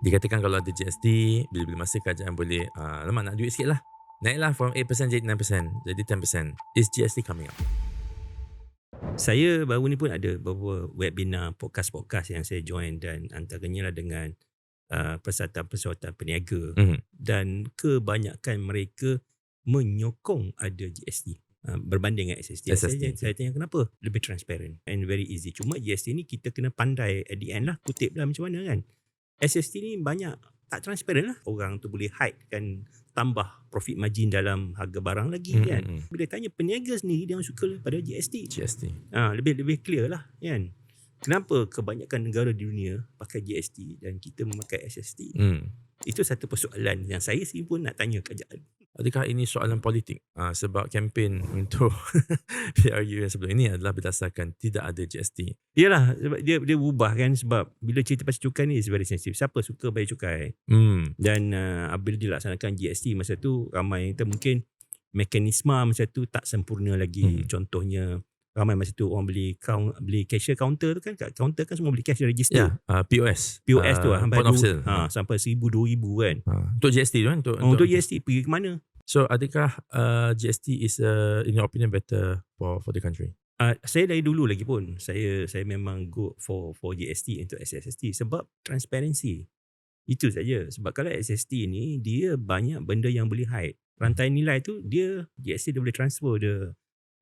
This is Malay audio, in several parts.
Dikatakan kalau ada GST, bila-bila masa kerajaan boleh, uh, lama nak duit sikit lah. Naiklah from 8% jadi 9%, jadi 10%. Is GST coming up? Saya baru ni pun ada beberapa webinar, podcast-podcast yang saya join dan antaranya lah dengan uh, persatuan-persatuan peniaga Mhm. dan kebanyakan mereka menyokong ada GST uh, berbanding dengan SST. SST. Saya, saya tanya kenapa? Lebih transparent and very easy. Cuma GST ni kita kena pandai at the end lah kutip lah macam mana kan. SST ni banyak tak transparent lah. Orang tu boleh hide kan tambah profit margin dalam harga barang lagi Mhm, kan. mhm. Bila tanya peniaga sendiri dia suka pada GST. GST. Ha, lebih lebih clear lah kan. Kenapa kebanyakan negara di dunia pakai GST dan kita memakai SST? Hmm. Itu satu persoalan yang saya sendiri pun nak tanya kerajaan. Adakah ini soalan politik? Uh, sebab kempen untuk PRU yang sebelum ini adalah berdasarkan tidak ada GST. Yalah sebab dia dia berubah kan sebab bila cerita pasal cukai ni is very sensitive. Siapa suka bayar cukai? Hmm. Dan uh, apabila dilaksanakan GST masa tu ramai yang mungkin mekanisme masa tu tak sempurna lagi. Mhm. Contohnya ramai masa tu orang beli count, beli cashier counter tu kan kat counter kan semua beli cash register. Ya, uh, POS. POS tu uh, lah sampai Point of du- sale. ha, sampai 1000 2000 kan. Uh, untuk GST tu kan? Untuk, Oh, untuk GST pergi ke mana? So adakah uh, GST is uh, in your opinion better for for the country? Uh, saya dari dulu lagi pun saya saya memang go for for GST untuk SST sebab transparansi. Itu saja. Sebab kalau SST ni dia banyak benda yang boleh hide. Rantai nilai tu dia GST dia boleh transfer the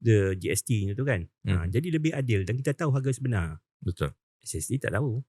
the GST tu kan. Ha, Hmm. jadi lebih adil dan kita tahu harga sebenar. Betul. SST tak tahu.